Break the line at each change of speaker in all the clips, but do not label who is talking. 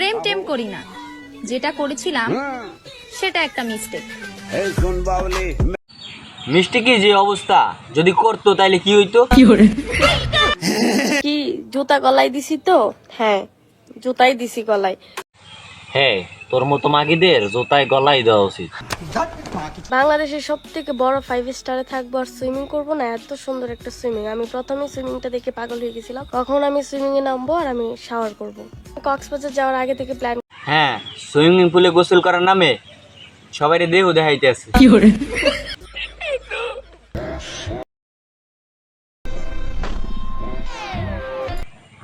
প্রেম টেম করি না। যেটা করেছিলাম সেটা একটা মিস্টেক
মিষ্টি কি যে অবস্থা? যদি করতো তাইলে কি হইতো?
কি জুতা গলায় দিছি তো? হ্যাঁ জুতাই দিছি গলায়।
হ্যাঁ তোর মতো মাগিদের জোতায় গলাই দেওয়া উচিত।
বাংলাদেশের সব থেকে বড় ফাইভ স্টারে থাকব আর সুইমিং করব না এত সুন্দর একটা সুইমিং আমি প্রথমে সুইমিংটা দেখে পাগল হয়ে গেছিলাম। কখন আমি সুইমিং এ নামবো আর আমি শাওয়ার করব। কক্সবাজার যাওয়ার আগে থেকে প্ল্যান
হ্যাঁ সুইমিং পুলে গোসল করার নামে সবাই দেহ দেখাইতে আছে।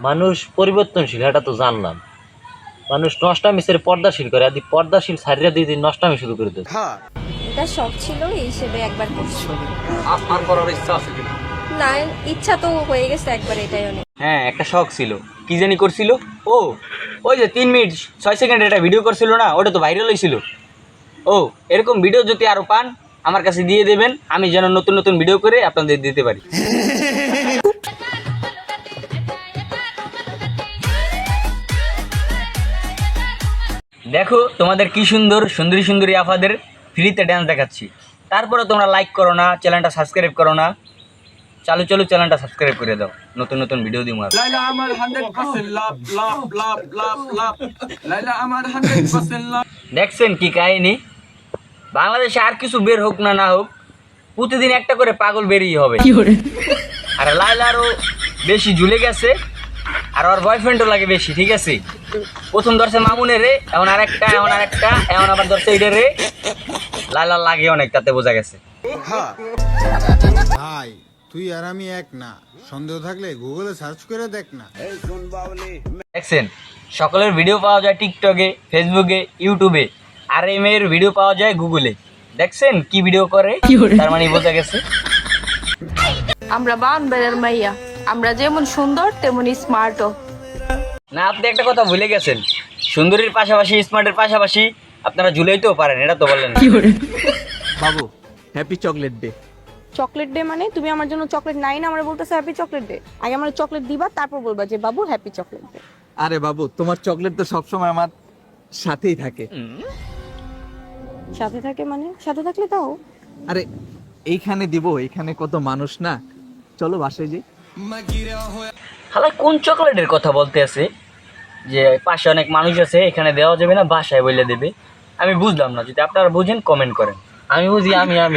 মানুষ পরিবর্তনশীল এটা তো জানলাম। মানুষ নষ্টামি সেরে পর্দাশীল করে আদি পর্দাশীল সারিয়া দিয়ে দিয়ে নষ্টামি শুরু করে দেয়
এটা শখ ছিল এই হিসেবে একবার করছি।
আপনার করার ইচ্ছা আছে
না ইচ্ছা তো হয়ে গেছে একবার এটাই অনেক।
হ্যাঁ একটা শখ ছিল। কি জানি করছিল? ও ওই যে তিন মিনিট ছয় সেকেন্ড একটা ভিডিও করছিল না ওটা তো ভাইরাল হয়েছিল। ও এরকম ভিডিও যদি আরও পান আমার কাছে দিয়ে দেবেন আমি যেন নতুন নতুন ভিডিও করে আপনাদের দিতে পারি। দেখো তোমাদের কি সুন্দর সুন্দরী সুন্দরী আফাদের ফ্রিতে ড্যান্স দেখাচ্ছি। তারপরে তোমরা লাইক করো না চ্যানেলটা সাবস্ক্রাইব করো না চালু চালু চ্যানেলটা সাবস্ক্রাইব করে দাও। নতুন নতুন ভিডিও দিব
লাইলা আমার হান্ড্রেড পার্সেন্ট লাভ লাভ লাভ লাভ লাভ লাইলা আমার হান্ড্রেড পার্সেন্ট লাভ
দেখছেন কি কাহিনী? বাংলাদেশে আর কিছু বের হোক না না হোক প্রতিদিন একটা করে পাগল বেরিয়ে হবে। আর লাইলারও বেশি ঝুলে গেছে আর ওর বয়ফ্রেন্ডও লাগে বেশি ঠিক আছে? প্রথম ধরছে মামুনের রে এখন আরেকটা এখন আরেকটা এমন আবার ধরছে এইটা রে। লাইলার লাগে অনেক তাতে বোঝা গেছে।
ভাই তুই আর আমি এক না। সন্দেহ থাকলে গুগলে সার্চ করে দেখ না।
এই শুন বাবলি
দেখছেন? সকলের ভিডিও পাওয়া যায় টিকটকে ফেসবুকে ইউটিউবে আর এই মেয়ের ভিডিও পাওয়া যায় গুগলে দেখছেন কি ভিডিও করে? তার মানে বোঝা গেছে।
আমরা বানবেলের মাইয়া। আমরা যেমন সুন্দর তেমনি স্মার্টও
না আপনি একটা কথা ভুলে গেছেন। সুন্দরীর পাশাপাশি স্মার্টের পাশাপাশি আপনারা ঝুলাইতেও পারেন এটা তো বললেন না।
বাবু happy chocolate day
chocolate day মানে তুমি আমার জন্য চকলেট নাই না আমার বলতেছো হ্যাপি চকলেট ডে আগে আমার চকলেট দিবা তারপর বলবা যে বাবু হ্যাপি চকলেট ডে
আরে বাবু তোমার চকলেট তো সবসময় আমার সাথেই থাকে।
সাথে থাকে মানে? সাথে থাকলে তাও?
আরে এইখানে দিব এইখানে কত মানুষ না? চলো বাসায় যাই।
হালাই কোন চকলেটের কথা বলতে আছে? যে পাশে অনেক মানুষ আছে এখানে দেওয়া যাবে না বাসায় বলে দেবে। আমি বুঝলাম না যদি আপনারা বুঝেন কমেন্ট করেন। আমি বুঝি আমি আমি।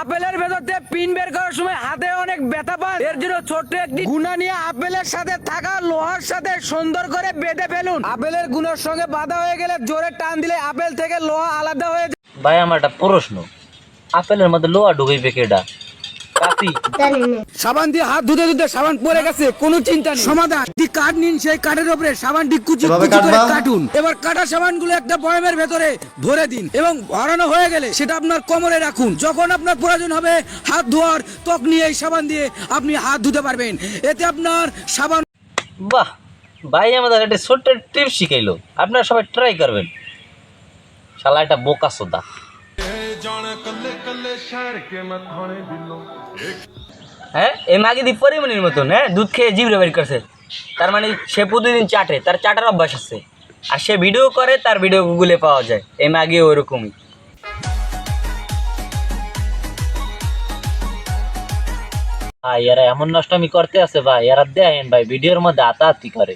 আপেলের ভেতর থেকে পিন বের করার সময় হাতে অনেক ব্যথা পান এর জন্য ছোট্ট একটি গুণা নিয়ে আপেলের সাথে থাকা লোহার সাথে সুন্দর করে বেঁধে ফেলুন। আপেলের গুণের সঙ্গে বাধা হয়ে গেলে জোরে টান দিলে আপেল থেকে লোহা আলাদা হয়ে যায়।
ভাই আমার একটা প্রশ্ন। আপেলের মধ্যে লোহা ঢুকাইবে কেডা?
সাবান দিয়ে হাত ধুতে ধুতে সাবান পড়ে গেছে কোনো চিন্তা নেই। সমাধান। দি কাঠ নিন সেই কাঠের উপরে সাবানটি কুচি কুচি করে কাটুন। এবার কাটা সাবানগুলো একটা বয়ামের ভেতরে ভরে দিন এবং ভরানো হয়ে গেলে সেটা আপনার কোমরে রাখুন। যখন আপনার প্রয়োজন হবে হাত ধোয়ার ত্বক নিয়ে এই সাবান দিয়ে আপনি হাত ধুতে পারবেন। এতে আপনার সাবান
বাহ ভাই আমাদের একটা ছোট্ট টিপ শিখাইলো। আপনারা সবাই ট্রাই করবেন। শালা এটা বোকা সোদা। হ্যাঁ মাগি দি মতন হ্যাঁ দুধ খেয়ে করছে। তার মানে সে প্রতিদিন চাটে, তার চাটার অভ্যাস আছে। আর সে ভিডিও করে, তার ভিডিও গুগলে পাওয়া যায়। এই মাগি ওরকমই। ভাই, এরা এমন নষ্ট আমি করতে আছে, ভাই। এরা দেখেন, ভাই ভিডিওর মধ্যে আতাহাতি করে।